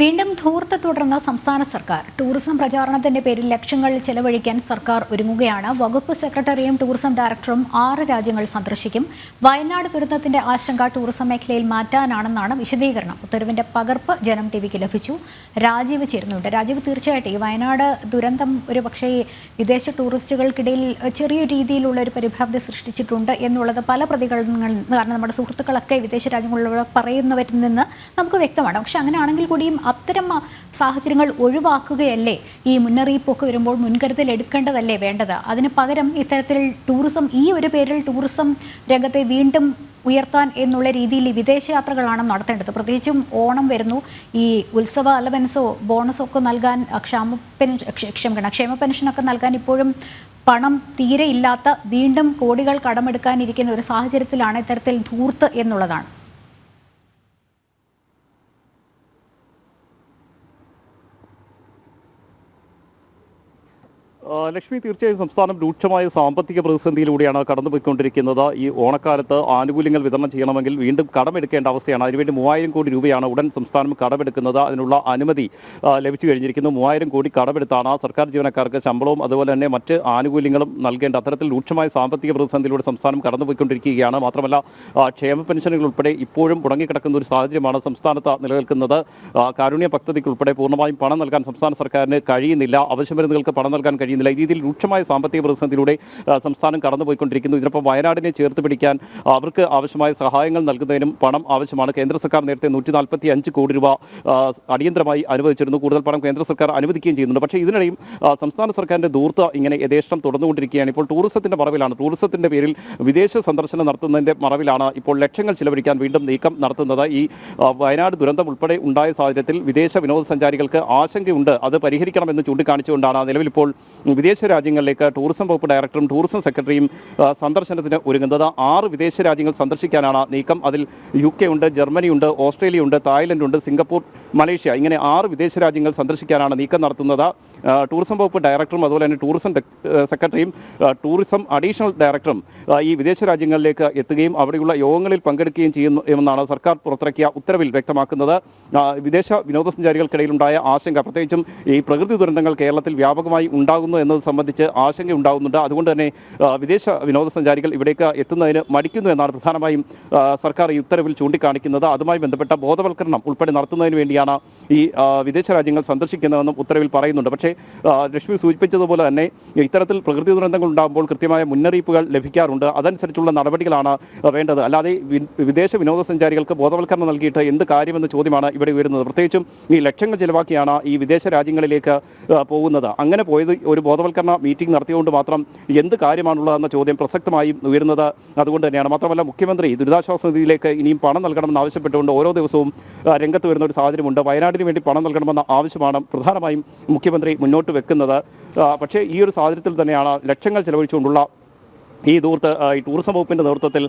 വീണ്ടും ധൂർത്ത് തുടർന്ന സംസ്ഥാന സർക്കാർ. ടൂറിസം പ്രചാരണത്തിന്റെ പേരിൽ ലക്ഷങ്ങൾ ചെലവഴിക്കാൻ സർക്കാർ ഒരുങ്ങുകയാണ്. വകുപ്പ് സെക്രട്ടറിയും ടൂറിസം ഡയറക്ടറും ആറ് രാജ്യങ്ങൾ സന്ദർശിക്കും. വയനാട് ദുരന്തത്തിന്റെ ആശങ്ക ടൂറിസം മേഖലയിൽ മാറ്റാനാണെന്നാണ് വിശദീകരണം. ഉത്തരവിന്റെ പകർപ്പ് ജനം ടി വിക്ക് ലഭിച്ചു. രാജീവ് ചേരുന്നുണ്ട്. രാജീവ് തീർച്ചയായിട്ടും ഈ വയനാട് ദുരന്തം ഒരു പക്ഷേ വിദേശ ടൂറിസ്റ്റുകൾക്കിടയിൽ ചെറിയ രീതിയിലുള്ള ഒരു പരിഭ്രാന്തി സൃഷ്ടിച്ചിട്ടുണ്ട് എന്നുള്ളത് പല പ്രതികരണങ്ങളിൽ കാരണം നമ്മുടെ സുഹൃത്തുക്കളൊക്കെ വിദേശ രാജ്യങ്ങളിലൂടെ പറയുന്നവരിൽ നിന്ന് നമുക്ക് വ്യക്തമാണ്. പക്ഷെ അങ്ങനെയാണെങ്കിൽ കൂടിയും അത്തരം സാഹചര്യങ്ങൾ ഒഴിവാക്കുകയല്ലേ ഈ മുന്നറിയിപ്പൊക്കെ വരുമ്പോൾ മുൻകരുതൽ എടുക്കേണ്ടതല്ലേ വേണ്ടത്? അതിന് പകരം ഇത്തരത്തിൽ ടൂറിസം ഈ ഒരു പേരിൽ ടൂറിസം രംഗത്തെ വീണ്ടും ഉയർത്താൻ എന്നുള്ള രീതിയിൽ വിദേശ വിദേശയാത്രകളാണ് നടത്തേണ്ടത്. പ്രത്യേകിച്ചും ഓണം വരുന്നു. ഈ ഉത്സവ അലവൻസോ ബോണസോ ഒക്കെ നൽകാൻ ക്ഷാമ പെൻഷൻ ക്ഷ- ക്ഷമിക്കണം ക്ഷേമ പെൻഷനൊക്കെ നൽകാൻ ഇപ്പോഴും പണം തീരെ ഇല്ലാത്ത വീണ്ടും കോടികൾ കടമെടുക്കാനിരിക്കുന്ന ഒരു സാഹചര്യത്തിലാണ് ഇത്തരത്തിൽ ധൂർത്ത് എന്നുള്ളതാണ്. ലക്ഷ്മി തീർച്ചയായും സംസ്ഥാനം രൂക്ഷമായ സാമ്പത്തിക പ്രതിസന്ധിയിലൂടെയാണ് കടന്നുപോയിക്കൊണ്ടിരിക്കുന്നത്. ഈ ഓണക്കാലത്ത് ആനുകൂല്യങ്ങൾ വിതരണം ചെയ്യണമെങ്കിൽ വീണ്ടും കടമെടുക്കേണ്ട അവസ്ഥയാണ്. അതിനുവേണ്ടി മൂവായിരം കോടി രൂപയാണ് ഉടൻ സംസ്ഥാനം കടമെടുക്കുന്നത്. അതിനുള്ള അനുമതി ലഭിച്ചു കഴിഞ്ഞിരിക്കുന്നു. മൂവായിരം കോടി കടമെടുത്താണ് സർക്കാർ ജീവനക്കാർക്ക് ശമ്പളവും അതുപോലെ തന്നെ മറ്റ് ആനുകൂല്യങ്ങളും നൽകേണ്ട അത്തരത്തിൽ രൂക്ഷമായ സാമ്പത്തിക പ്രതിസന്ധിയിലൂടെ സംസ്ഥാനം കടന്നുപോയിക്കൊണ്ടിരിക്കുകയാണ്. മാത്രമല്ല ക്ഷേമ പെൻഷനുകൾ ഉൾപ്പെടെ ഇപ്പോഴും മുടങ്ങിക്കിടക്കുന്ന ഒരു സാഹചര്യമാണ് സംസ്ഥാനത്ത് നിലനിൽക്കുന്നത്. കാരുണ്യ പദ്ധതിക്ക് ഉൾപ്പെടെ പൂർണമായും പണം നൽകാൻ സംസ്ഥാന സർക്കാരിന് കഴിയുന്നില്ല. അവശ്യമരുന്നുകൾക്ക് പണം നൽകാൻ കഴിയുന്നില്ല. ഈ രീതിയിൽ രൂക്ഷമായ സാമ്പത്തിക പ്രതിസന്ധിയിലൂടെ സംസ്ഥാനം കടന്നുപോയിക്കൊണ്ടിരിക്കുന്നു. ഇതിനൊപ്പം വയനാടിനെ ചേർത്ത് പിടിക്കാൻ അവർക്ക് ആവശ്യമായ സഹായങ്ങൾ നൽകുന്നതിനും പണം ആവശ്യമാണ്. കേന്ദ്ര സർക്കാർ നേരത്തെ നൂറ്റി നാൽപ്പത്തി അഞ്ച് കോടി രൂപ അടിയന്തരമായി അനുവദിച്ചിരുന്നു. കൂടുതൽ പണം കേന്ദ്ര സർക്കാർ അനുവദിക്കുകയും ചെയ്യുന്നുണ്ട്. പക്ഷേ ഇതിനിടയും സംസ്ഥാന സർക്കാരിന്റെ ദൂർത്ത ഇങ്ങനെ യഥേഷ്ടം തുടർന്നുകൊണ്ടിരിക്കുകയാണ്. ഇപ്പോൾ ടൂറിസത്തിന്റെ മറവിലാണ്. ടൂറിസത്തിന്റെ പേരിൽ വിദേശ സന്ദർശനം നടത്തുന്നതിന്റെ മറവിലാണ് ഇപ്പോൾ ലക്ഷങ്ങൾ ചിലവഴിക്കാൻ വീണ്ടും നീക്കം നടത്തുന്നത്. ഈ വയനാട് ദുരന്തം ഉൾപ്പെടെ ഉണ്ടായ സാഹചര്യത്തിൽ വിദേശ വിനോദസഞ്ചാരികൾക്ക് ആശങ്കയുണ്ട്. അത് പരിഹരിക്കണമെന്ന് ചൂണ്ടിക്കാണിച്ചുകൊണ്ടാണ് നിലവിൽ ഇപ്പോൾ വിദേശ രാജ്യങ്ങളിലേക്ക് ടൂറിസം വകുപ്പ് ഡയറക്ടറും ടൂറിസം സെക്രട്ടറിയും സന്ദർശനത്തിന് ഒരുങ്ങുന്നത്. ആറ് വിദേശ രാജ്യങ്ങൾ സന്ദർശിക്കാനാണ് നീക്കം. അതിൽ യു കെ ഉണ്ട് ജർമ്മനി ഉണ്ട് ഓസ്ട്രേലിയ ഉണ്ട് തായ്ലൻഡ് ഉണ്ട് സിംഗപ്പൂർ മലേഷ്യ ഇങ്ങനെ ആറ് വിദേശ രാജ്യങ്ങൾ സന്ദർശിക്കാനാണ് നീക്കം നടത്തുന്നത്. ടൂറിസം വകുപ്പ് ഡയറക്ടറും അതുപോലെ തന്നെ ടൂറിസം സെക്രട്ടറിയും ടൂറിസം അഡീഷണൽ ഡയറക്ടറും ഈ വിദേശ രാജ്യങ്ങളിലേക്ക് എത്തുകയും അവിടെയുള്ള യോഗങ്ങളിൽ പങ്കെടുക്കുകയും ചെയ്യുന്നു എന്നാണ് സർക്കാർ പുറത്തിറക്കിയ ഉത്തരവിൽ വ്യക്തമാക്കുന്നത്. വിദേശ വിനോദസഞ്ചാരികൾക്കിടയിലുണ്ടായ ആശങ്ക പ്രത്യേകിച്ചും ഈ പ്രകൃതി ദുരന്തങ്ങൾ കേരളത്തിൽ വ്യാപകമായി ഉണ്ടാകുന്നു എന്നത് സംബന്ധിച്ച് ആശങ്ക ഉണ്ടാകുന്നുണ്ട്. അതുകൊണ്ട് തന്നെ വിദേശ വിനോദസഞ്ചാരികൾ ഇവിടേക്ക് എത്തുന്നതിന് മടിക്കുന്നു എന്നാണ് പ്രധാനമായും സർക്കാർ ഈ ഉത്തരവിൽ ചൂണ്ടിക്കാണിക്കുന്നത്. അതുമായി ബന്ധപ്പെട്ട ബോധവൽക്കരണം ഉൾപ്പെടെ നടത്തുന്നതിന് വേണ്ടിയാണ് ഈ വിദേശ രാജ്യങ്ങൾ സന്ദർശിക്കുന്നതെന്നും ഉത്തരവിൽ പറയുന്നുണ്ട്. പക്ഷേ രശ്മി സൂചിപ്പിച്ചതുപോലെ തന്നെ ഇത്തരത്തിൽ പ്രകൃതി ദുരന്തങ്ങൾ ഉണ്ടാകുമ്പോൾ കൃത്യമായ മുന്നറിയിപ്പുകൾ ലഭിക്കാറുണ്ട്. അതനുസരിച്ചുള്ള നടപടികളാണ് വേണ്ടത്. അല്ലാതെ വിദേശ വിനോദസഞ്ചാരികൾക്ക് ബോധവൽക്കരണം നൽകിയിട്ട് എന്ത് കാര്യമെന്ന ചോദ്യമാണ് ഇവിടെ ഉയരുന്നത്. പ്രത്യേകിച്ചും ഈ ലക്ഷങ്ങൾ ചിലവാക്കിയാണ് ഈ വിദേശ രാജ്യങ്ങളിലേക്ക് പോകുന്നത്. അങ്ങനെ പോയത് ഒരു ബോധവൽക്കരണ മീറ്റിംഗ് നടത്തിയതുകൊണ്ട് മാത്രം എന്ത് കാര്യമാണുള്ളതെന്ന ചോദ്യം പ്രസക്തമായും ഉയരുന്നത് അതുകൊണ്ട് തന്നെയാണ്. മാത്രമല്ല മുഖ്യമന്ത്രി ദുരിതാശ്വാസ നിധിയിലേക്ക് ഇനിയും പണം നൽകണമെന്ന് ആവശ്യപ്പെട്ടുകൊണ്ട് ഓരോ ദിവസവും രംഗത്ത് വരുന്ന ഒരു സാഹചര്യമുണ്ട്. വയനാടിന് വേണ്ടി പണം നൽകണമെന്ന ആവശ്യമാണ് പ്രധാനമായും മുഖ്യമന്ത്രി മുന്നോട്ട് വെക്കുന്നത്. പക്ഷേ ഈ ഒരു സാഹചര്യത്തിൽ തന്നെയാണ് ലക്ഷങ്ങൾ ചെലവഴിച്ചുകൊണ്ടുള്ള ഈ ദൂർത്ത് ഈ ടൂറിസം വകുപ്പിന്റെ നേതൃത്വത്തിൽ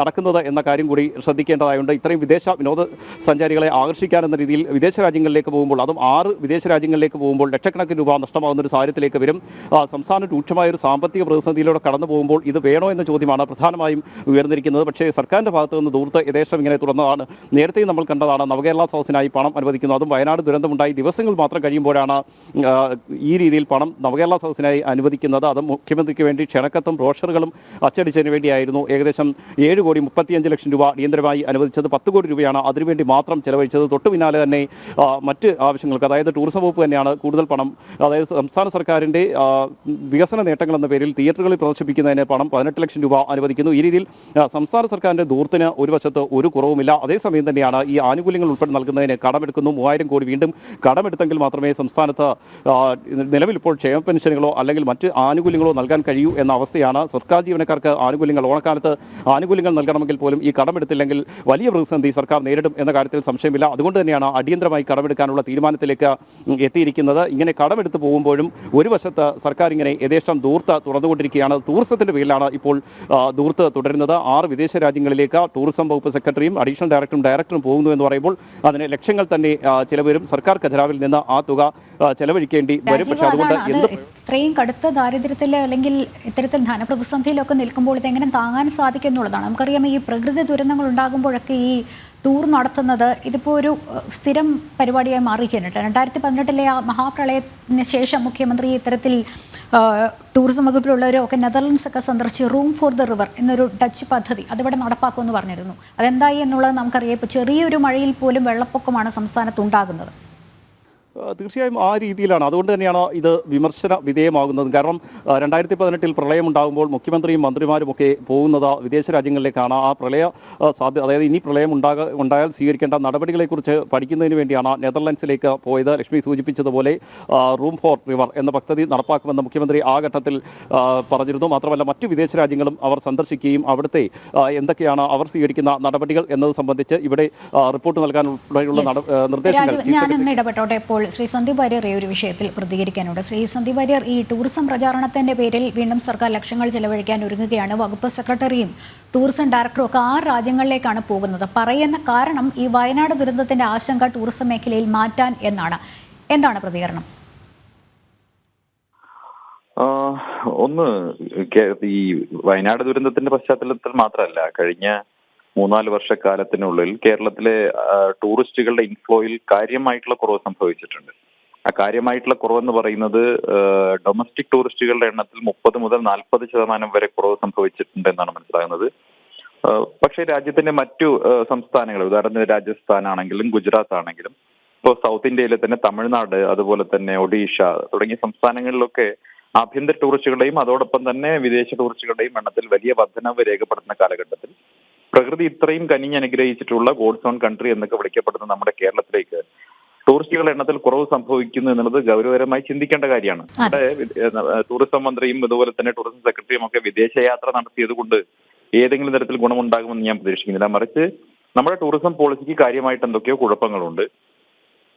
നടക്കുന്നത് എന്ന കാര്യം കൂടി ശ്രദ്ധിക്കേണ്ടതായുണ്ട്. ഇത്രയും വിദേശ വിനോദ സഞ്ചാരികളെ ആകർഷിക്കാൻ എന്ന രീതിയിൽ വിദേശ രാജ്യങ്ങളിലേക്ക് പോകുമ്പോൾ അതും ആറ് വിദേശ രാജ്യങ്ങളിലേക്ക് പോകുമ്പോൾ ലക്ഷക്കണക്കിന് രൂപ നഷ്ടമാകുന്ന ഒരു സാഹചര്യത്തിലേക്ക് വരും. സംസ്ഥാനം രൂക്ഷമായ ഒരു സാമ്പത്തിക പ്രതിസന്ധിയിലൂടെ കടന്നു പോകുമ്പോൾ ഇത് വേണോ എന്ന ചോദ്യമാണ് പ്രധാനമായും ഉയർന്നിരിക്കുന്നത്. പക്ഷേ സർക്കാരിന്റെ ഭാഗത്തു നിന്ന് ദൂർത്ത് യഥേഷ്ടം ഇങ്ങനെ തുറന്നതാണ് നേരത്തെയും നമ്മൾ കണ്ടതാണ് നവകേരള സദസ്സിനായി പണം അനുവദിക്കുന്നു. അതും വയനാട് ദുരന്തമുണ്ടായി. ദിവസങ്ങൾ മാത്രം കഴിയുമ്പോഴാണ് ഈ രീതിയിൽ പണം നവകേരള സദസ്സിനായി അനുവദിക്കുന്നത്. അതും മുഖ്യമന്ത്രിക്ക് വേണ്ടി ക്ഷണക്കത്തും ബ്രോഷറുകളും അച്ചടിച്ചതിന് വേണ്ടിയായിരുന്നു ഏകദേശം ഏഴ് കോടി മുപ്പത്തിയഞ്ച് ലക്ഷം രൂപ അടിയന്തരമായി അനുവദിച്ചത്. പത്ത് കോടി രൂപയാണ് അതിനുവേണ്ടി മാത്രം ചെലവഴിച്ചത്. തൊട്ടു പിന്നാലെ തന്നെ മറ്റ് ആവശ്യങ്ങൾക്ക് അതായത് ടൂറിസം വകുപ്പ് തന്നെയാണ് കൂടുതൽ പണം അതായത് സംസ്ഥാന സർക്കാരിന്റെ വികസന നേട്ടങ്ങൾ എന്ന പേരിൽ തിയേറ്ററുകളിൽ പ്രദർശിപ്പിക്കുന്നതിന് പണം പതിനെട്ട് ലക്ഷം രൂപ അനുവദിക്കുന്നു. ഈ രീതിയിൽ സംസ്ഥാന സർക്കാരിന്റെ ദൂർത്തിന് ഒരു വശത്ത് ഒരു കുറവുമില്ല. അതേസമയം തന്നെയാണ് ഈ ആനുകൂല്യങ്ങൾ ഉൾപ്പെടെ നൽകുന്നതിന് കടമെടുക്കുന്നു. മൂവായിരം കോടി വീണ്ടും കടമെടുത്തെങ്കിൽ മാത്രമേ സംസ്ഥാനത്ത് നിലവിൽ ഇപ്പോൾ ക്ഷേമ പെൻഷനുകളോ അല്ലെങ്കിൽ മറ്റ് ആനുകൂല്യങ്ങളോ നൽകാൻ കഴിയൂ എന്ന അവസ്ഥയാണ് സർക്കാർ ജീവനക്കാർക്ക് ആനുകൂല്യങ്ങൾ ഓണക്കാലത്ത് ആനുകൂല്യങ്ങൾ നൽകണമെങ്കിൽ പോലും ഈ കടമെടുത്തില്ലെങ്കിൽ വലിയ പ്രതിസന്ധി സർക്കാർ നേരിടും എന്ന കാര്യത്തിൽ സംശയമില്ല. അതുകൊണ്ട് തന്നെയാണ് അടിയന്തരമായി കടമെടുക്കാനുള്ള തീരുമാനത്തിലേക്ക് എത്തിയിരിക്കുന്നത്. ഇങ്ങനെ കടമെടുത്ത് പോകുമ്പോഴും ഒരു വശത്ത് സർക്കാർ ഇങ്ങനെ യഥേഷ്ടം ദൂർത്ത് തുറന്നുകൊണ്ടിരിക്കുകയാണ്. ടൂറിസത്തിന്റെ പേരിലാണ് ഇപ്പോൾ ദൂർത്ത് തുടരുന്നത്. ആറ് വിദേശ രാജ്യങ്ങളിലേക്ക് ടൂറിസം വകുപ്പ് സെക്രട്ടറിയും അഡീഷണൽ ഡയറക്ടറും ഡയറക്ടറും പോകുന്നു എന്ന് പറയുമ്പോൾ അതിന് ലക്ഷങ്ങൾ തന്നെ ചിലവരും സർക്കാർ ഖജനാവിൽ നിന്ന് ആ തുക ചെലവഴിക്കേണ്ടി വരും. പക്ഷെ അതുകൊണ്ട് ഇത്രയും കടുത്ത ദാരിദ്ര്യത്തിൽ അല്ലെങ്കിൽ ഇത്തരത്തിൽ ധനപ്രതിസന്ധിയിലൊക്കെ നിൽക്കുമ്പോൾ ഇത് എങ്ങനെ താങ്ങാൻ സാധിക്കും എന്നുള്ളതാണ് നമുക്കറിയാം ഈ പ്രകൃതി ദുരന്തങ്ങൾ ഉണ്ടാകുമ്പോഴൊക്കെ ഈ ടൂർ നടത്തുന്നത് ഇതിപ്പോൾ ഒരു സ്ഥിരം പരിപാടിയായി മാറിയിരിക്കുന്നുണ്ട് രണ്ടായിരത്തി പതിനെട്ടിലെ ആ മഹാപ്രളയത്തിന് ശേഷം മുഖ്യമന്ത്രി ഇത്തരത്തിൽ ടൂറിസം വകുപ്പിലുള്ളവരൊക്കെ നെതർലൻഡ്സ് ഒക്കെ സന്ദർശിച്ച് റൂം ഫോർ ദ റിവർ എന്നൊരു ഡച്ച് പദ്ധതി അതിവിടെ നടപ്പാക്കുമെന്ന് പറഞ്ഞിരുന്നു. അതെന്തായി എന്നുള്ളത് നമുക്കറിയാം. ഇപ്പോൾ ചെറിയൊരു മഴയിൽ പോലും വെള്ളപ്പൊക്കമാണ് സംസ്ഥാനത്ത് ഉണ്ടാകുന്നത്. തീർച്ചയായും ആ രീതിയിലാണ്. അതുകൊണ്ട് തന്നെയാണ് ഇത് വിമർശന വിധേയമാകുന്നത്. കാരണം രണ്ടായിരത്തി പതിനെട്ടിൽ പ്രളയം ഉണ്ടാകുമ്പോൾ മുഖ്യമന്ത്രിയും മന്ത്രിമാരും ഒക്കെ പോകുന്നത് വിദേശ രാജ്യങ്ങളിലേക്കാണ്. ആ പ്രളയ സാധ്യത അതായത് ഇനി പ്രളയം ഉണ്ടാക ഉണ്ടായാൽ സ്വീകരിക്കേണ്ട നടപടികളെക്കുറിച്ച് പഠിക്കുന്നതിന് വേണ്ടിയാണ് നെതർലൻഡ്സിലേക്ക് പോയത്. ലക്ഷ്മി സൂചിപ്പിച്ചതുപോലെ റൂം ഫോർ റിവർ എന്ന പദ്ധതി നടപ്പാക്കുമെന്ന് മുഖ്യമന്ത്രി ആ ഘട്ടത്തിൽ പറഞ്ഞിരുന്നു. മാത്രമല്ല മറ്റു വിദേശ രാജ്യങ്ങളും അവർ സന്ദർശിക്കുകയും അവിടുത്തെ എന്തൊക്കെയാണ് അവർ സ്വീകരിക്കുന്ന നടപടികൾ എന്നത് സംബന്ധിച്ച് ഇവിടെ റിപ്പോർട്ട് നൽകാനുള്ള നിർദ്ദേശങ്ങൾ ഇടപെട്ടോട്ടെ ഇപ്പോൾ. ശ്രീ സന്ദീപ് വാര്യർ ഈ ഒരു വിഷയത്തിൽ പ്രതികരിക്കാനുണ്ട്. ശ്രീ സന്ദീപ് വാര്യർ ഈ ടൂറിസം പ്രചാരണത്തിന്റെ പേരിൽ വീണ്ടും സർക്കാർ ലക്ഷങ്ങൾ ചെലവഴിക്കാൻ ഒരുങ്ങുകയാണ്. വകുപ്പ് സെക്രട്ടറിയും ടൂറിസം ഡയറക്ടറും ഒക്കെ ആ രാജ്യങ്ങളിലേക്കാണ് പോകുന്നത്. പറയുന്ന കാരണം ഈ വയനാട് ദുരന്തത്തിന്റെ ആശങ്ക ടൂറിസം മേഖലയിൽ മാറ്റാൻ എന്നാണ്. എന്താണ് പ്രതികരണം? ഒന്ന് ഈ വയനാട് ദുരന്തത്തിന്റെ പശ്ചാത്തലത്തിൽ മാത്രമല്ല കഴിഞ്ഞ മൂന്നാൽ വർഷക്കാലത്തിനുള്ളിൽ കേരളത്തിലെ ടൂറിസ്റ്റുകളുടെ ഇൻഫ്ലോയിൽ കാര്യമായിട്ടുള്ള കുറവ് സംഭവിച്ചിട്ടുണ്ട്. ആ കാര്യമായിട്ടുള്ള കുറവെന്ന് പറയുന്നത് ഡൊമസ്റ്റിക് ടൂറിസ്റ്റുകളുടെ എണ്ണത്തിൽ മുപ്പത് മുതൽ നാൽപ്പത് ശതമാനം വരെ കുറവ് സംഭവിച്ചിട്ടുണ്ട് എന്നാണ് മനസ്സിലാകുന്നത്. പക്ഷേ രാജ്യത്തിന്റെ മറ്റു സംസ്ഥാനങ്ങൾ ഉദാഹരണത്തിന് രാജസ്ഥാൻ ആണെങ്കിലും ഗുജറാത്ത് ആണെങ്കിലും ഇപ്പോൾ സൗത്ത് ഇന്ത്യയിലെ തന്നെ തമിഴ്നാട് അതുപോലെ തന്നെ ഒഡീഷ തുടങ്ങിയ സംസ്ഥാനങ്ങളിലൊക്കെ ആഭ്യന്തര ടൂറിസ്റ്റുകളുടെയും അതോടൊപ്പം തന്നെ വിദേശ ടൂറിസ്റ്റുകളുടെയും എണ്ണത്തിൽ വലിയ വർധനവ് രേഖപ്പെടുത്തുന്ന കാലഘട്ടത്തിൽ പ്രകൃതി ഇത്രയും കനിഞ്ഞനുഗ്രഹിച്ചിട്ടുള്ള ഗോഡ്സ് ഓൺ കൺട്രി എന്നൊക്കെ വിളിക്കപ്പെടുന്ന നമ്മുടെ കേരളത്തിലേക്ക് ടൂറിസ്റ്റുകളുടെ എണ്ണത്തിൽ കുറവ് സംഭവിക്കുന്നു എന്നുള്ളത് ഗൗരവകരമായി ചിന്തിക്കേണ്ട കാര്യമാണ്. നമ്മുടെ ടൂറിസം മന്ത്രിയും അതുപോലെ തന്നെ ടൂറിസം സെക്രട്ടറിയും ഒക്കെ വിദേശയാത്ര നടത്തിയത് കൊണ്ട് ഏതെങ്കിലും തരത്തിൽ ഗുണമുണ്ടാകുമെന്ന് ഞാൻ പ്രതീക്ഷിക്കുന്നില്ല. മറിച്ച് നമ്മുടെ ടൂറിസം പോളിസിക്ക് കാര്യമായിട്ട് എന്തൊക്കെയോ കുഴപ്പങ്ങളുണ്ട്.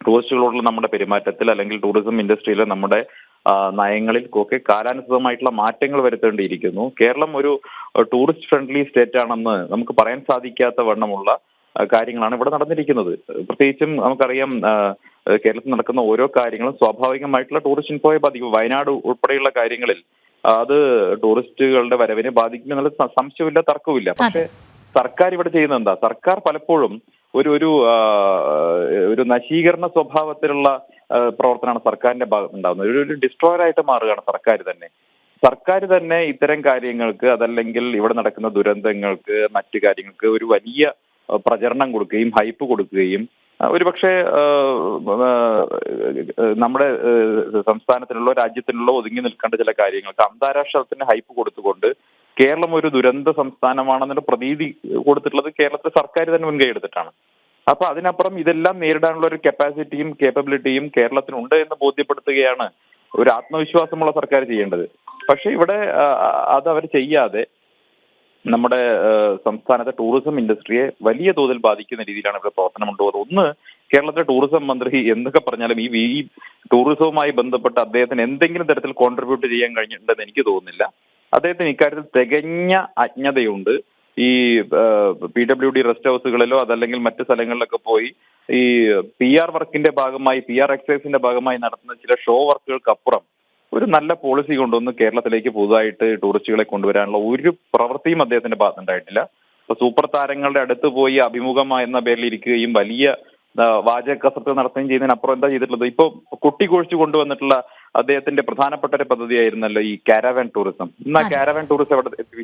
ടൂറിസ്റ്റുകളോടുള്ള നമ്മുടെ പെരുമാറ്റത്തിൽ അല്ലെങ്കിൽ ടൂറിസം ഇൻഡസ്ട്രിയിലെ നമ്മുടെ നയങ്ങളിൽ ഒക്കെ കാലാനുസൃതമായിട്ടുള്ള മാറ്റങ്ങൾ വരുത്തേണ്ടിയിരിക്കുന്നു. കേരളം ഒരു ടൂറിസ്റ്റ് ഫ്രണ്ട്ലി സ്റ്റേറ്റ് ആണെന്ന് നമുക്ക് പറയാൻ സാധിക്കാത്ത വണ്ണമുള്ള കാര്യങ്ങളാണ് ഇവിടെ നടന്നിരിക്കുന്നത്. പ്രത്യേകിച്ചും നമുക്കറിയാം കേരളത്തിൽ നടക്കുന്ന ഓരോ കാര്യങ്ങളും സ്വാഭാവികമായിട്ടുള്ള ടൂറിസ്റ്റ് ഇൻഫോയെ ബാധിക്കും. വയനാട് ഉൾപ്പെടെയുള്ള കാര്യങ്ങളിൽ അത് ടൂറിസ്റ്റുകളുടെ വരവിനെ ബാധിക്കുമെന്നുള്ള സംശയമില്ല തർക്കവുമില്ല. പക്ഷെ സർക്കാർ ഇവിടെ ചെയ്യുന്നത് എന്താ? സർക്കാർ പലപ്പോഴും ഒരു ഒരു ഒരു നശീകരണ സ്വഭാവത്തിലുള്ള പ്രവർത്തനമാണ് സർക്കാരിന്റെ ഭാഗത്ത് ഉണ്ടാകുന്നത് ഒരു ഒരു ഡിസ്ട്രോയർ ആയിട്ട് മാറുകയാണ് സർക്കാർ തന്നെ. സർക്കാർ തന്നെ ഇത്തരം കാര്യങ്ങൾക്ക് അതല്ലെങ്കിൽ ഇവിടെ നടക്കുന്ന ദുരന്തങ്ങൾക്ക് മറ്റു കാര്യങ്ങൾക്ക് ഒരു വലിയ പ്രചരണം കൊടുക്കുകയും ഹൈപ്പ് കൊടുക്കുകയും ഒരുപക്ഷെ നമ്മുടെ സംസ്ഥാനത്തിനുള്ള രാജ്യത്തിനുള്ള ഒതുങ്ങി നിൽക്കേണ്ട ചില കാര്യങ്ങൾക്ക് അന്താരാഷ്ട്രത്തിന് ഹൈപ്പ് കൊടുത്തുകൊണ്ട് കേരളം ഒരു ദുരന്ത സംസ്ഥാനമാണെന്നുള്ള പ്രതീതി കൊടുത്തിട്ടുള്ളത് കേരളത്തിലെ സർക്കാർ തന്നെ മുൻകൈ എടുത്തിട്ടാണ്. അപ്പൊ അതിനപ്പുറം ഇതെല്ലാം നേരിടാനുള്ള ഒരു കപ്പാസിറ്റിയും കേപ്പബിലിറ്റിയും കേരളത്തിനുണ്ട് എന്ന് ബോധ്യപ്പെടുത്തുകയാണ് ഒരു ആത്മവിശ്വാസമുള്ള സർക്കാർ ചെയ്യേണ്ടത്. പക്ഷെ ഇവിടെ അത് അവർ ചെയ്യാതെ നമ്മുടെ സംസ്ഥാനത്തെ ടൂറിസം ഇൻഡസ്ട്രിയെ വലിയ തോതിൽ ബാധിക്കുന്ന രീതിയിലാണ് ഇവിടെ പ്രവർത്തനം കൊണ്ടുപോകുന്നത് ഒന്ന് കേരളത്തിലെ ടൂറിസം മന്ത്രി എന്തൊക്കെ പറഞ്ഞാലും ഈ ഈ ടൂറിസവുമായി ബന്ധപ്പെട്ട് അദ്ദേഹത്തിന് എന്തെങ്കിലും തരത്തിൽ കോൺട്രിബ്യൂട്ട് ചെയ്യാൻ കഴിഞ്ഞിട്ടുണ്ടെന്ന് എനിക്ക് തോന്നുന്നില്ല. അദ്ദേഹത്തിന് ഇക്കാര്യത്തിൽ തികഞ്ഞ അജ്ഞതയുണ്ട്. ഈ പി ഡബ്ല്യു ഡി റെസ്റ്റ് ഹൗസുകളിലോ അതല്ലെങ്കിൽ മറ്റ് സ്ഥലങ്ങളിലൊക്കെ പോയി ഈ പി ആർ വർക്കിന്റെ ഭാഗമായി പി ആർ എക്സൈസിന്റെ ഭാഗമായി നടത്തുന്ന ചില ഷോ വർക്കുകൾക്കപ്പുറം ഒരു നല്ല പോളിസി കൊണ്ടുവന്ന് കേരളത്തിലേക്ക് പുതുതായിട്ട് ടൂറിസ്റ്റുകളെ കൊണ്ടുവരാനുള്ള ഒരു പ്രവൃത്തിയും അദ്ദേഹത്തിന്റെ ഭാഗത്തുണ്ടായിട്ടില്ല ഇപ്പൊ സൂപ്പർ താരങ്ങളുടെ അടുത്ത് പോയി അഭിമുഖം എന്ന പേരിൽ ഇരിക്കുകയും വലിയ വാചക കസർത്ത് നടത്തുകയും ചെയ്യുന്നതിനപ്പുറം എന്താ ചെയ്തിട്ടുള്ളത്? ഇപ്പൊ കുട്ടി കുഴിച്ചു കൊണ്ടുവന്നിട്ടുള്ള അദ്ദേഹത്തിന്റെ പ്രധാനപ്പെട്ട ഒരു പദ്ധതിയായിരുന്നല്ലോ ഈ കാരവാൻ ടൂറിസം ഇന്ന് ആ കാരവാൻ ടൂറിസം എവിടെ എത്തി?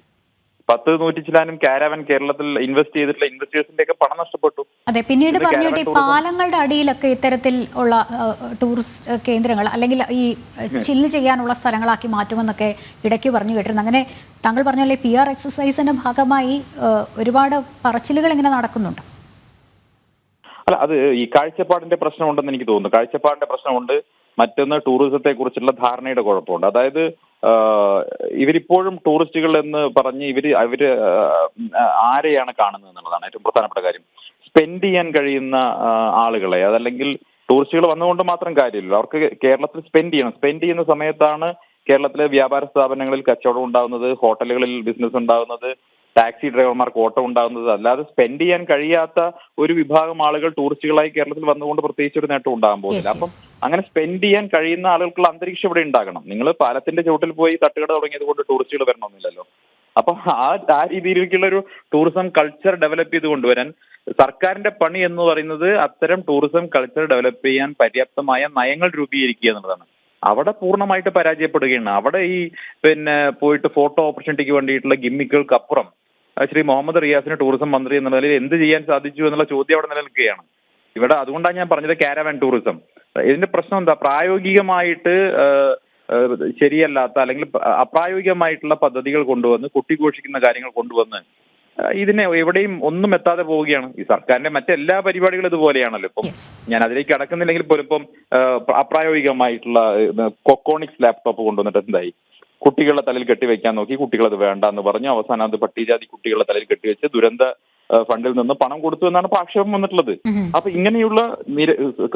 പത്ത് നൂറ്റി ചിലാനും കാരാവൻ കേരളത്തിൽ ഇൻവെസ്റ്റ് ചെയ്തിട്ടുള്ള ഇൻവെസ്റ്റേഴ്സിന്റെ ഒക്കെ പണം നഷ്ടപ്പെട്ടു. അതെ പിന്നീട് പറഞ്ഞിട്ട് പാലങ്ങളുടെ അടിയിലൊക്കെ ഇത്തരത്തിൽ ഉള്ള ടൂറിസ്റ്റ് കേന്ദ്രങ്ങൾ അല്ലെങ്കിൽ ഈ ചില്ല് ചെയ്യാനുള്ള സ്ഥലങ്ങളാക്കി മാറ്റുമെന്നൊക്കെ ഇടയ്ക്ക് പറഞ്ഞു കേട്ടിരുന്നു. അങ്ങനെ താങ്കൾ പറഞ്ഞ പോലെ പി ആർ എക്സസൈസിന്റെ ഭാഗമായി ഒരുപാട് പറച്ചിലുകൾ ഇങ്ങനെ നടക്കുന്നുണ്ട്. അല്ല അത് ഈ കാഴ്ചപ്പാടിന്റെ പ്രശ്നമുണ്ടെന്ന് എനിക്ക് തോന്നുന്നു. കാഴ്ചപ്പാടിന്റെ പ്രശ്നമുണ്ട്. മറ്റൊന്ന് ടൂറിസത്തെ കുറിച്ചുള്ള ധാരണയുടെ കുഴപ്പമുണ്ട്. അതായത് ഇവരിപ്പോഴും ടൂറിസ്റ്റുകൾ എന്ന് പറഞ്ഞ് ഇവർ അവർ ആരെയാണ് കാണുന്നത് എന്നുള്ളതാണ് ഏറ്റവും പ്രധാനപ്പെട്ട കാര്യം. സ്പെൻഡ് ചെയ്യാൻ കഴിയുന്ന ആളുകളെ അതല്ലെങ്കിൽ ടൂറിസ്റ്റുകൾ വന്നുകൊണ്ട് മാത്രം കാര്യമില്ല അവർക്ക് കേരളത്തിൽ സ്പെൻഡ് ചെയ്യണം. സ്പെൻഡ് ചെയ്യുന്ന സമയത്താണ് കേരളത്തിലെ വ്യാപാര സ്ഥാപനങ്ങളിൽ കച്ചവടം ഉണ്ടാകുന്നത് ഹോട്ടലുകളിൽ ബിസിനസ് ഉണ്ടാകുന്നത് ടാക്സി ഡ്രൈവർമാർക്ക് ഓട്ടം ഉണ്ടാകുന്നത് അല്ലാതെ സ്പെൻഡ് ചെയ്യാൻ കഴിയാത്ത ഒരു വിഭാഗം ആളുകൾ ടൂറിസ്റ്റുകളായി കേരളത്തിൽ വന്നുകൊണ്ട് പ്രത്യേകിച്ച് ഒരു നേട്ടം ഉണ്ടാകാൻ പോകുന്നില്ല. അപ്പം അങ്ങനെ സ്പെൻഡ് ചെയ്യാൻ കഴിയുന്ന ആളുകൾക്കുള്ള അന്തരീക്ഷം ഇവിടെ ഉണ്ടാകണം. നിങ്ങൾ പാലത്തിന്റെ ചുവട്ടിൽ പോയി തട്ടുകട തുടങ്ങിയത് കൊണ്ട് ടൂറിസ്റ്റുകൾ വരണമെന്നില്ലല്ലോ. അപ്പൊ ആ ആ രീതിയിലേക്കുള്ള ഒരു ടൂറിസം കൾച്ചർ ഡെവലപ്പ് ചെയ്ത് കൊണ്ടുവരാൻ സർക്കാരിന്റെ പണി എന്ന് പറയുന്നത് അത്തരം ടൂറിസം കൾച്ചർ ഡെവലപ്പ് ചെയ്യാൻ പര്യാപ്തമായ നയങ്ങൾ രൂപീകരിക്കുക എന്നുള്ളതാണ്. അവിടെ പൂർണമായിട്ട് പരാജയപ്പെടുകയാണ്. അവിടെ ഈ പിന്നെ പോയിട്ട് ഫോട്ടോ ഓപ്പർച്യൂണിറ്റിക്ക് വേണ്ടിയിട്ടുള്ള ഗിമ്മിക്കുകൾക്ക് അപ്പുറം ശ്രീ മുഹമ്മദ് റിയാസിന് ടൂറിസം മന്ത്രി എന്ന നിലയിൽ എന്ത് ചെയ്യാൻ സാധിച്ചു എന്നുള്ള ചോദ്യം അവിടെ നിലനിൽക്കുകയാണ്. ഇവിടെ അതുകൊണ്ടാണ് ഞാൻ പറഞ്ഞത് കാരവാൻ ടൂറിസം ഇതിന്റെ പ്രശ്നം എന്താ? പ്രായോഗികമായിട്ട് ശരിയല്ലാത്ത അല്ലെങ്കിൽ അപ്രായോഗികമായിട്ടുള്ള പദ്ധതികൾ കൊണ്ടുവന്ന് കുട്ടിഘോഷിക്കുന്ന കാര്യങ്ങൾ കൊണ്ടുവന്ന് ഇതിനെ എവിടെയും ഒന്നും എത്താതെ പോവുകയാണ് ഈ സർക്കാരിന്റെ മറ്റെല്ലാ പരിപാടികളും ഇതുപോലെയാണല്ലോ. ഇപ്പം ഞാൻ അതിലേക്ക് അടക്കുന്നില്ലെങ്കിൽ പോലും ഇപ്പം അപ്രായോഗികമായിട്ടുള്ള കൊക്കോണിക്സ് ലാപ്ടോപ്പ് കൊണ്ടുവന്നിട്ട് എന്തായി? കുട്ടികളുടെ തലയിൽ കെട്ടിവെക്കാൻ നോക്കി കുട്ടികൾ അത് വേണ്ട എന്ന് പറഞ്ഞു. അവസാനം അത് പട്ടികജാതി കുട്ടികളുടെ തലയിൽ കെട്ടിവെച്ച് ദുരന്ത ഫണ്ടിൽ നിന്ന് പണം കൊടുത്തു എന്നാണ് ഇപ്പൊ ആക്ഷേപം വന്നിട്ടുള്ളത് അപ്പൊ ഇങ്ങനെയുള്ള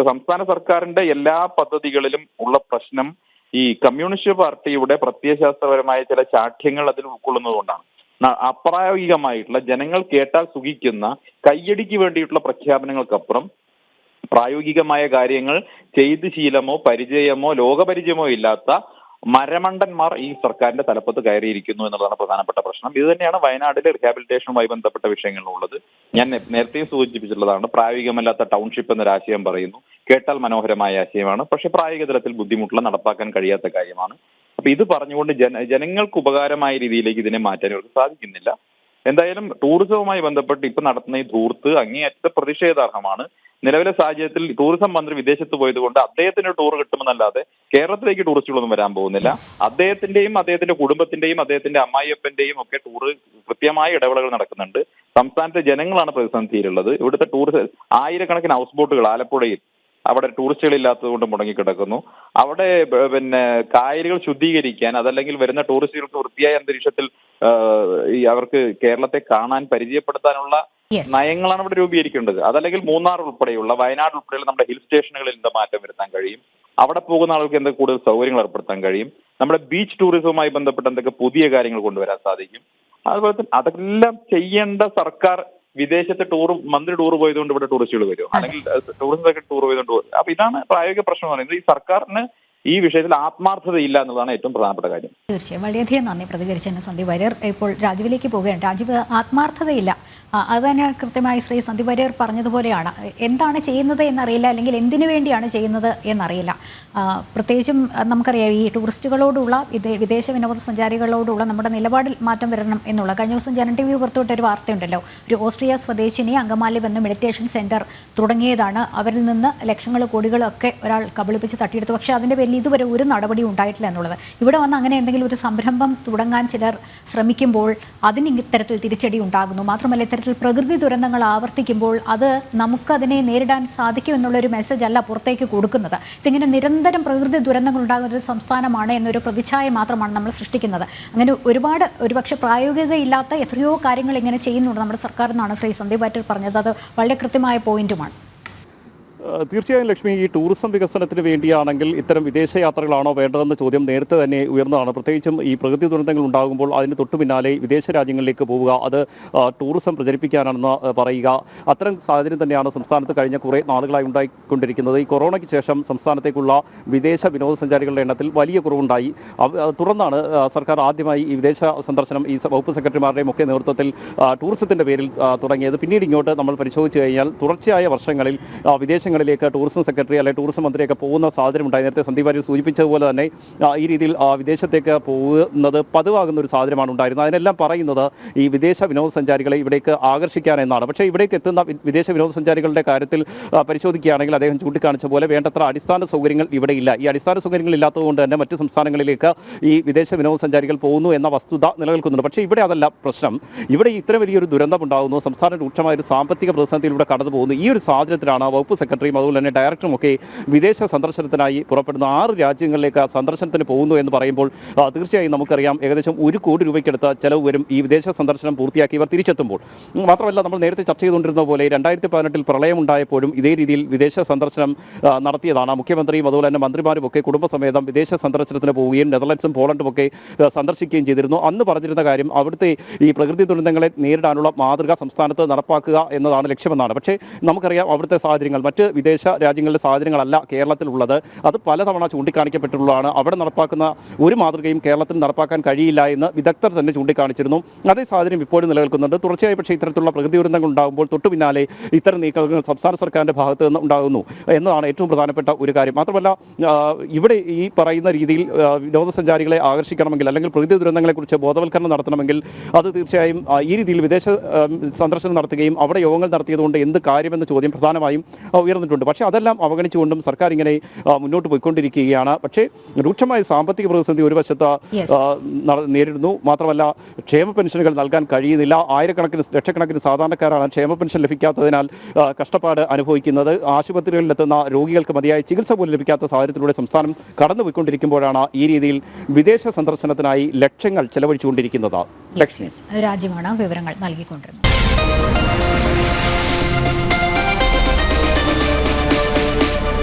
സംസ്ഥാന സർക്കാരിന്റെ എല്ലാ പദ്ധതികളിലും ഉള്ള പ്രശ്നം ഈ കമ്മ്യൂണിസ്റ്റ് പാർട്ടിയുടെ പ്രത്യയശാസ്ത്രപരമായ ചില ചാഠ്യങ്ങൾ അതിൽ ഉൾക്കൊള്ളുന്നതുകൊണ്ടാണ് ന- അപ്രായോഗികമായിട്ടുള്ള ജനങ്ങൾ കേട്ടാൽ സുഖിക്കുന്ന കയ്യടിക്ക് വേണ്ടിയിട്ടുള്ള പ്രഖ്യാപനങ്ങൾക്കപ്പുറം പ്രായോഗികമായ കാര്യങ്ങൾ ചെയ്ത് ശീലമോ പരിചയമോ ലോകപരിചയമോ ഇല്ലാത്ത മരമണ്ടന്മാർ ഈ സർക്കാരിന്റെ തലപ്പത്ത് കയറിയിരിക്കുന്നു എന്നുള്ളതാണ് പ്രധാനപ്പെട്ട പ്രശ്നം. ഇത് തന്നെയാണ് വയനാട്ടിലെ റിഹാബിലിറ്റേഷനുമായി ബന്ധപ്പെട്ട വിഷയങ്ങളിലുള്ളത്. ഞാൻ നേരത്തെ സൂചിപ്പിച്ചിട്ടുള്ളതാണ് പ്രായോഗികമല്ലാത്ത ടൗൺഷിപ്പ് എന്നൊരു ആശയം പറയുന്നു. കേട്ടാൽ മനോഹരമായ ആശയമാണ്. പക്ഷെ പ്രായോഗിക തലത്തിൽ ബുദ്ധിമുട്ടുള്ള നടപ്പാക്കാൻ കഴിയാത്ത കാര്യമാണ്. അപ്പൊ ഇത് പറഞ്ഞുകൊണ്ട് ജന ജനങ്ങൾക്ക് ഉപകാരമായ രീതിയിലേക്ക് ഇതിനെ മാറ്റാൻ ഇവർക്ക് സാധിക്കുന്നില്ല. എന്തായാലും ടൂറിസവുമായി ബന്ധപ്പെട്ട് ഇപ്പൊ നടത്തുന്ന ഈ ധൂർത്ത് അങ്ങേയറ്റ പ്രതിഷേധാർഹമാണ്. നിലവിലെ സാഹചര്യത്തിൽ ടൂറിസം മന്ത്രി വിദേശത്ത് പോയതുകൊണ്ട് അദ്ദേഹത്തിന് ടൂർ കിട്ടുമെന്നല്ലാതെ കേരളത്തിലേക്ക് ടൂറിസ്റ്റുകളൊന്നും വരാൻ പോകുന്നില്ല. അദ്ദേഹത്തിന്റെയും അദ്ദേഹത്തിന്റെ കുടുംബത്തിന്റെയും അദ്ദേഹത്തിന്റെ അമ്മായിയപ്പന്റെയും ഒക്കെ ടൂർ കൃത്യമായ ഇടവേളകൾ നടക്കുന്നുണ്ട്. സംസ്ഥാനത്തെ ജനങ്ങളാണ് പ്രതിസന്ധിയിലുള്ളത്. ഇവിടുത്തെ ടൂറിസ്റ്റ് ആയിരക്കണക്കിന് ഹൗസ് ബോട്ടുകൾ ആലപ്പുഴയിൽ അവിടെ ടൂറിസ്റ്റുകൾ ഇല്ലാത്തത് കൊണ്ട് മുടങ്ങിക്കിടക്കുന്നു. അവിടെ പിന്നെ കായലുകൾ ശുദ്ധീകരിക്കാൻ അതല്ലെങ്കിൽ വരുന്ന ടൂറിസ്റ്റുകൾക്ക് വൃത്തിയായ അന്തരീക്ഷത്തിൽ അവർക്ക് കേരളത്തെ കാണാൻ പരിചയപ്പെടുത്താനുള്ള നയങ്ങളാണ് ഇവിടെ രൂപീകരിക്കേണ്ടത്. അതല്ലെങ്കിൽ മൂന്നാർ ഉൾപ്പെടെയുള്ള വയനാട് ഉൾപ്പെടെയുള്ള നമ്മുടെ ഹിൽ സ്റ്റേഷനുകളിൽ എന്താ മാറ്റം വരുത്താൻ കഴിയും? അവിടെ പോകുന്ന ആളുകൾക്ക് എന്തൊക്കെ കൂടുതൽ സൗകര്യങ്ങൾ ഏർപ്പെടുത്താൻ കഴിയും? നമ്മുടെ ബീച്ച് ടൂറിസവുമായി ബന്ധപ്പെട്ട് എന്തൊക്കെ പുതിയ കാര്യങ്ങൾ കൊണ്ടുവരാൻ സാധിക്കും? അതുപോലെ തന്നെ അതെല്ലാം ചെയ്യേണ്ട സർക്കാർ വിദേശത്തെ ടൂർ മന്ത്രി ടൂർ പോയതുകൊണ്ട് ഇവിടെ ടൂറിസ്റ്റുകൾ വരും അല്ലെങ്കിൽ ടൂറിസം സെക്രട്ടറി ടൂർ പോയതുകൊണ്ട് വരും. അപ്പൊ ഇതാണ് പ്രായോഗിക പ്രശ്നം എന്ന് പറയുന്നത്. ഈ സർക്കാരിന് ഈ വിഷയത്തിൽ ആത്മാർത്ഥതയില്ല എന്നുള്ളതാണ് ഏറ്റവും പ്രധാനപ്പെട്ട കാര്യം. തീർച്ചയായും. വളരെയധികം നന്ദി പ്രതികരിച്ചതിന് സന്ദീപ് വാര്യർ. ഇപ്പോൾ രാജുവിലേക്ക് പോവുകയാണ്. രാജീവ് ആത്മാർത്ഥതയില്ല. അത് തന്നെ കൃത്യമായി ശ്രീ സന്ദീപ് വാര്യർ പറഞ്ഞതുപോലെയാണ്. എന്താണ് ചെയ്യുന്നത് എന്നറിയില്ല അല്ലെങ്കിൽ എന്തിനു വേണ്ടിയാണ് ചെയ്യുന്നത് എന്നറിയില്ല. പ്രത്യേകിച്ചും നമുക്കറിയാം ഈ ടൂറിസ്റ്റുകളോടുള്ള വിദേ- വിദേശ വിനോദസഞ്ചാരികളോടുള്ള നമ്മുടെ നിലപാടിൽ മാറ്റം വരണം എന്നുള്ള. കഴിഞ്ഞ ദിവസം ജനൻ ടി വി പുറത്തുവിട്ട ഒരു വാർത്തയുണ്ടല്ലോ. ഒരു ഓസ്ട്രിയ സ്വദേശിനി അങ്കമാലി വന്ന് മെഡിറ്റേഷൻ സെന്റർ തുടങ്ങിയതാണ്. അവരിൽ നിന്ന് ലക്ഷങ്ങൾ കോടികളൊക്കെ ഒരാൾ കബളിപ്പിച്ച് തട്ടിയെടുത്തു. പക്ഷേ അതിന്റെ ഇതുവരെ ഒരു നടപടിയും ഉണ്ടായിട്ടില്ല എന്നുള്ളത്. ഇവിടെ വന്ന് അങ്ങനെ എന്തെങ്കിലും ഒരു സംരംഭം തുടങ്ങാൻ ചിലർ ശ്രമിക്കുമ്പോൾ അതിന് ഇത്തരത്തിൽ തിരിച്ചടി ഉണ്ടാകുന്നു. മാത്രമല്ല ഇത്തരത്തിൽ പ്രകൃതി ദുരന്തങ്ങൾ ആവർത്തിക്കുമ്പോൾ അത് നമുക്കതിനെ നേരിടാൻ സാധിക്കും എന്നുള്ളൊരു മെസ്സേജ് അല്ല പുറത്തേക്ക് കൊടുക്കുന്നത്. ഇതിങ്ങനെ നിരന്തരം പ്രകൃതി ദുരന്തങ്ങൾ ഉണ്ടാകുന്ന ഒരു സംസ്ഥാനമാണ് എന്നൊരു പ്രതിച്ഛായ മാത്രമാണ് നമ്മൾ സൃഷ്ടിക്കുന്നത്. അങ്ങനെ ഒരുപാട് ഒരുപക്ഷെ പ്രായോഗികതയില്ലാത്ത എത്രയോ കാര്യങ്ങൾ ഇങ്ങനെ ചെയ്യുന്നുണ്ട് നമ്മുടെ സർക്കാർ എന്നാണ് ശ്രീ സന്ദീപ് പറഞ്ഞത്. അത് വളരെ കൃത്യമായ പോയിന്റുമാണ് തീർച്ചയായും ലക്ഷ്മി ഈ ടൂറിസം വികസനത്തിന് വേണ്ടിയാണെങ്കിൽ ഇത്തരം വിദേശയാത്രകളാണോ വേണ്ടതെന്ന ചോദ്യം നേരത്തെ തന്നെ ഉയർന്നതാണ്. പ്രത്യേകിച്ചും ഈ പ്രകൃതി ദുരന്തങ്ങൾ ഉണ്ടാകുമ്പോൾ അതിന് തൊട്ടു പിന്നാലെ വിദേശ രാജ്യങ്ങളിലേക്ക് പോവുക അത് ടൂറിസം പ്രചരിപ്പിക്കാനാണെന്ന് പറയുക. അത്തരം സാഹചര്യം തന്നെയാണ് സംസ്ഥാനത്ത് കഴിഞ്ഞ കുറേ നാളുകളായി ഉണ്ടായിക്കൊണ്ടിരിക്കുന്നത്. ഈ കൊറോണയ്ക്ക് ശേഷം സംസ്ഥാനത്തേക്കുള്ള വിദേശ വിനോദസഞ്ചാരികളുടെ എണ്ണത്തിൽ വലിയ കുറവുണ്ടായി. തുടർന്നാണ് സർക്കാർ ആദ്യമായി ഈ വിദേശ സന്ദർശനം ഈ വകുപ്പ് സെക്രട്ടറിമാരുടെയും ഒക്കെ നേതൃത്വത്തിൽ ടൂറിസത്തിന്റെ പേരിൽ തുടങ്ങിയത്. പിന്നീട് ഇങ്ങോട്ട് നമ്മൾ പരിശോധിച്ചു കഴിഞ്ഞാൽ തുടർച്ചയായ വർഷങ്ങളിൽ ആ, വിദേശങ്ങളിലേക്ക് ടൂറിസം സെക്രട്ടറി അല്ലെങ്കിൽ ടൂറിസം മന്ത്രിയൊക്കെ പോകുന്ന സാഹചര്യം ഉണ്ടായി നേരത്തെ സന്ദീപ് വാര്യർ സൂചിപ്പിച്ചതുപോലെ തന്നെ ഈ രീതിയിൽ വിദേശത്തേക്ക് പോകുന്നത് പതിവാകുന്ന ഒരു സാഹചര്യമാണ് ഉണ്ടായിരുന്നത്. അതിനെല്ലാം പറയുന്നത് ഈ വിദേശ വിനോദസഞ്ചാരികളെ ഇവിടേക്ക് ആകർഷിക്കാൻ എന്നാണ്. പക്ഷേ ഇവിടേക്ക് എത്തുന്ന വിദേശ വിനോദസഞ്ചാരികളുടെ കാര്യത്തിൽ പരിശോധിക്കുകയാണെങ്കിൽ അദ്ദേഹം ചൂണ്ടിക്കാണിച്ച പോലെ വേണ്ടത്ര അടിസ്ഥാന സൗകര്യങ്ങൾ ഇവിടെ ഇല്ല. ഈ അടിസ്ഥാന സൗകര്യങ്ങൾ ഇല്ലാത്തതുകൊണ്ട് തന്നെ മറ്റ് സംസ്ഥാനങ്ങളിലേക്ക് ഈ വിദേശ വിനോദസഞ്ചാരികൾ പോകുന്നു എന്ന വസ്തുത നിലനിൽക്കുന്നുണ്ട്. പക്ഷേ ഇവിടെ അതല്ല പ്രശ്നം. ഇവിടെ ഇത്ര വലിയൊരു ദുരന്തം ഉണ്ടാകുന്നു. സംസ്ഥാനം രൂക്ഷമായ ഒരു സാമ്പത്തിക പ്രതിസന്ധിയിലൂടെ കടന്നു പോകുന്നു ഈ ഒരു സാഹചര്യത്തിലാണ് വകുപ്പ് സെക്രട്ടറിയും അതുപോലെ തന്നെ ഡയറക്ടറും ഒക്കെ വിദേശ സന്ദർശനത്തിനായി പുറപ്പെടുന്ന ആറ് രാജ്യങ്ങളിലേക്ക് സന്ദർശനത്തിന് പോകുന്നു എന്ന് പറയുമ്പോൾ തീർച്ചയായും നമുക്കറിയാം ഏകദേശം ഒരു കോടി രൂപയ്ക്കടുത്ത ചിലവ് വരും ഈ വിദേശ സന്ദർശനം പൂർത്തിയാക്കി ഇവർ തിരിച്ചെത്തുമ്പോൾ. മാത്രമല്ല നമ്മൾ നേരത്തെ ചർച്ച ചെയ്തുകൊണ്ടിരുന്ന പോലെ രണ്ടായിരത്തി പതിനെട്ടിൽ പ്രളയം ഉണ്ടായപ്പോഴും ഇതേ രീതിയിൽ വിദേശ സന്ദർശനം നടത്തിയതാണ്. മുഖ്യമന്ത്രിയും അതുപോലെ തന്നെ മന്ത്രിമാരും ഒക്കെ കുടുംബസമേതം വിദേശ സന്ദർശനത്തിന് പോവുകയും നെതർലൻഡ്സും പോളണ്ടും ഒക്കെ സന്ദർശിക്കുകയും ചെയ്തിരുന്നു. അന്ന് പറഞ്ഞിരുന്ന കാര്യം അവിടുത്തെ ഈ പ്രകൃതി ദുരന്തങ്ങളെ നേരിടാനുള്ള മാതൃക സംസ്ഥാനത്ത് നടപ്പാക്കുക എന്നതാണ് ലക്ഷ്യമെന്നാണ്. പക്ഷേ നമുക്കറിയാം അവിടുത്തെ സാഹചര്യങ്ങൾ മറ്റ് വിദേശ രാജ്യങ്ങളിലെ സാഹചര്യങ്ങളല്ല കേരളത്തിലുള്ളത്. അത് പലതവണ ചൂണ്ടിക്കാണിക്കപ്പെട്ടിട്ടുള്ളതാണ്. അവിടെ നടപ്പാക്കുന്ന ഒരു മാതൃകയും കേരളത്തിൽ നടപ്പാക്കാൻ കഴിയില്ല എന്ന് വിദഗ്ധർ തന്നെ ചൂണ്ടിക്കാണിച്ചിരുന്നു. അതേ സാഹചര്യം ഇപ്പോഴും നിലനിൽക്കുന്നുണ്ട്. തുടർച്ചയായി പക്ഷേ ഇത്തരത്തിലുള്ള പ്രകൃതി ദുരന്തങ്ങൾ ഉണ്ടാകുമ്പോൾ തൊട്ടു പിന്നാലെ ഇത്തരം നീക്കങ്ങൾ സംസ്ഥാന സർക്കാരിന്റെ ഭാഗത്ത് നിന്ന് ഉണ്ടാകുന്നു എന്നതാണ് ഏറ്റവും പ്രധാനപ്പെട്ട ഒരു കാര്യം. മാത്രമല്ല ഇവിടെ ഈ പറയുന്ന രീതിയിൽ വിനോദസഞ്ചാരികളെ ആകർഷിക്കണമെങ്കിൽ അല്ലെങ്കിൽ പ്രകൃതി ദുരന്തങ്ങളെക്കുറിച്ച് ബോധവൽക്കരണം നടത്തണമെങ്കിൽ അത് തീർച്ചയായും ഈ രീതിയിൽ വിദേശ സന്ദർശനം നടത്തുകയും അവിടെ യോഗങ്ങൾ നടത്തിയതുകൊണ്ട് എന്ത് കാര്യമെന്ന ചോദ്യം പ്രധാനമായും ആ, ഉയർന്നിട്ടുണ്ട്. പക്ഷേ അതെല്ലാം അവഗണിച്ചുകൊണ്ടും സർക്കാർ ഇങ്ങനെ മുന്നോട്ട് പോയിക്കൊണ്ടിരിക്കുകയാണ്. പക്ഷേ രൂക്ഷമായ സാമ്പത്തിക പ്രതിസന്ധി ഒരു വശത്ത്. നേരിടുന്നു. മാത്രമല്ല ക്ഷേമ പെൻഷനുകൾ നൽകാൻ കഴിയുന്നില്ല. ആയിരക്കണക്കിന് ലക്ഷക്കണക്കിന് സാധാരണക്കാരാണ് ക്ഷേമ പെൻഷൻ ലഭിക്കാത്തതിനാൽ കഷ്ടപ്പാട് അനുഭവിക്കുന്നത്. ആശുപത്രികളിലെത്തുന്ന രോഗികൾക്ക് മതിയായ ചികിത്സ പോലും ലഭിക്കാത്ത സാഹചര്യത്തിലൂടെ സംസ്ഥാനം കടന്നുപോയിക്കൊണ്ടിരിക്കുമ്പോഴാണ് ഈ രീതിയിൽ വിദേശ സന്ദർശനത്തിനായി ലക്ഷങ്ങൾ ചെലവഴിച്ചുകൊണ്ടിരിക്കുന്നത്. രാജ്യമാണ് വിവരങ്ങൾ നൽകിക്കൊണ്ടിരുന്നത്.